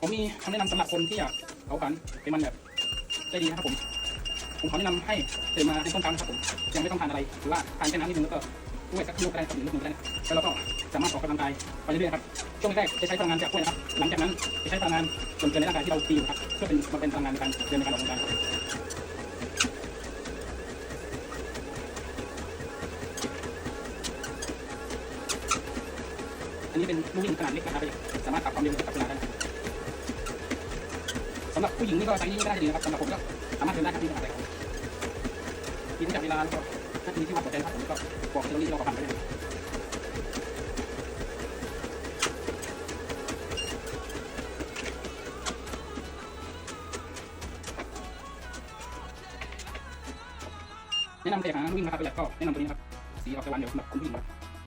ผมมีคำแนะนำสำหรับคนที่อยากเผาผลาญเป็นมันแบบได้ดีนะครับผม ผมขอแนะนำให้ตื่นมาในต้นเช้านะครับผม ยังไม่ต้องทานอะไรหรือว่าทานแค่น้ำนิดนึงแล้วก็กล้วยสักลูกก็ได้ครับหรือลูกหนึ่งก็ได้แล้วเราก็สามารถออกกำลังกายไปเรื่อยๆครับ ช่วงแรกจะใช้พลังงานจากกล้วยนะครับ หลังจากนั้นจะใช้พลังงานส่วนเกินในร่างกายที่เราตีอยู่ครับ เพื่อเป็นมาเป็นพลังงานในการเดินในการออกกำลังกายอันนี้เป็นลูกวิ่งขนาดเล็กนะครับสามารถปรับความเร็วกับเวลาได้นะครับสำหรับผู้หญิงนี่ก็ใช้นี่ก็ได้ดีนะครับสำหรับผมก็สามารถเดินได้ครับที่ขนาดเล็กมีทั้จับเวลาแล้วก็ถ้ามีที่วัดหัวใจครับผมก็บอกตรงนี้เราก็ผ่านไปได้เลยแนะนำแต่หาวิ่งนะครับประหยัดก็แนะนำตัวนี้นะครับสีออกตะวันเดี๋ยวสำหรับคุณผู้หญิงครับ